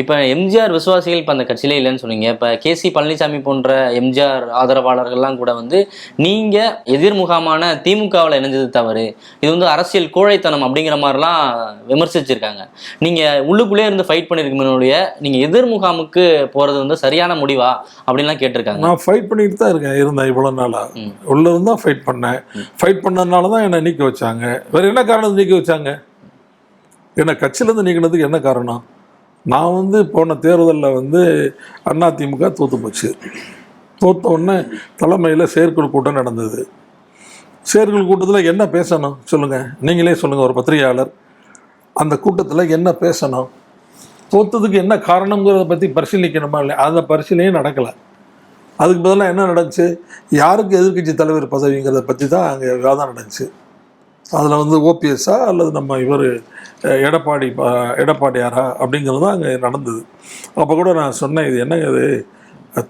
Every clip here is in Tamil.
இப்போ எம்ஜிஆர் விசுவாசிகள் இப்போ அந்த கட்சியிலே இல்லைன்னு சொன்னீங்க. இப்போ கேசி பழனிசாமி போன்ற எம்ஜிஆர் ஆதரவாளர்கள்லாம் கூட வந்து நீங்கள் எதிர்முகாமான திமுகவில் இணைஞ்சது தவறு. இது வந்து அரசியல் கோழைத்தனம் அப்படிங்கிற மாதிரிலாம் விமர்சிச்சிருக்காங்க. நீங்கள் உள்ளுக்குள்ளே இருந்து ஃபைட் பண்ணியிருக்கீங்களுடைய நீங்கள் எதிர்முகாமுக்கு போகிறது வந்து சரியான முடிவா அப்படின்லாம் கேட்டிருக்காங்க. நான் ஃபைட் பண்ணிட்டு தான் இருக்கேன் இருந்தேன் இவ்வளோ நாளாக. உள்ள இருந்தா ஃபைட் பண்ணேன். ஃபைட் பண்ணதுனால தான் என்னை நீக்க வச்சாங்க. வேற என்ன காரணம் நீக்க வச்சாங்க? என்ன கட்சியிலேருந்து நீக்கினதுக்கு என்ன காரணம்? நான் வந்து போன தேர்தலில் வந்து அதிமுக தோத்து போச்சு. தோத்த உடனே தலைமையில் செயற்குழு கூட்டம் நடந்தது. செயற்குழு கூட்டத்தில் என்ன பேசணும் சொல்லுங்கள் நீங்களே சொல்லுங்கள் ஒரு பத்திரிகையாளர். அந்த கூட்டத்தில் என்ன பேசணும்? தோத்ததுக்கு என்ன காரணங்கிறத பற்றி பரிசீலிக்கணுமா இல்லை அந்த பரிசீலனையும் நடக்கலை. அதுக்கு பதிலாக என்ன நடந்துச்சு? யாருக்கு எதிர்கட்சி தலைவர் பதவிங்கிறத பற்றி தான் அங்கே விவாதம் நடந்துச்சு. அதில் வந்து ஓபிஎஸ்ஸா அல்லது நம்ம இவர் எடப்பாடி எடப்பாடியாரா அப்படிங்கிறது தான் அங்கே நடந்தது. அப்போ கூட நான் சொன்னேன் இது என்னங்க இது?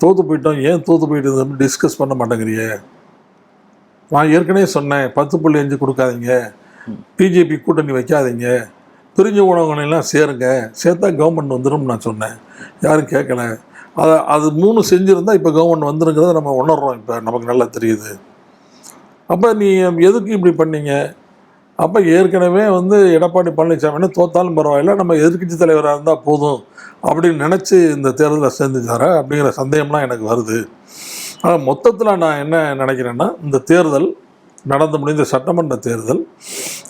தோற்று போயிட்டோம் ஏன் தோற்று போயிட்டு டிஸ்கஸ் பண்ண மாட்டேங்கிறியே? நான் ஏற்கனவே சொன்னேன் பத்து புள்ளி அஞ்சு கொடுக்காதீங்க. பிஜேபி கூட்டணி வைக்காதீங்க. பிரிஞ்சு உணவுகளெல்லாம் சேருங்க. சேர்த்தா கவர்மெண்ட் வந்துடும் நான் சொன்னேன். யாரும் கேட்கல அதை அது மூணு செஞ்சுருந்தா இப்போ கவர்மெண்ட் வந்துருங்கிறத நம்ம உணர்றோம் இப்போ. நமக்கு நல்லா தெரியுது. அப்போ நீ எதுக்கு இப்படி பண்ணீங்க? அப்போ ஏற்கனவே வந்து எடப்பாடி பழனிசாமின்னு தோத்தாலும் பரவாயில்ல நம்ம எதிர்க்கட்சி தலைவராக இருந்தால் போதும் அப்படின்னு நினச்சி இந்த தேர்தலில் சேர்ந்துச்சாரா அப்படிங்கிற சந்தேகம்லாம் எனக்கு வருது. ஆனால் மொத்தத்தில் நான் என்ன நினைக்கிறேன்னா இந்த தேர்தல் நடந்து முடிந்த சட்டமன்ற தேர்தல்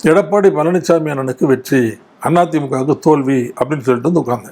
எடப்பாடி பழனிசாமி அண்ணனுக்கு வெற்றி அதிமுகவுக்கு தோல்வி அப்படின்னு சொல்லிட்டு வந்து உட்காந்தேன்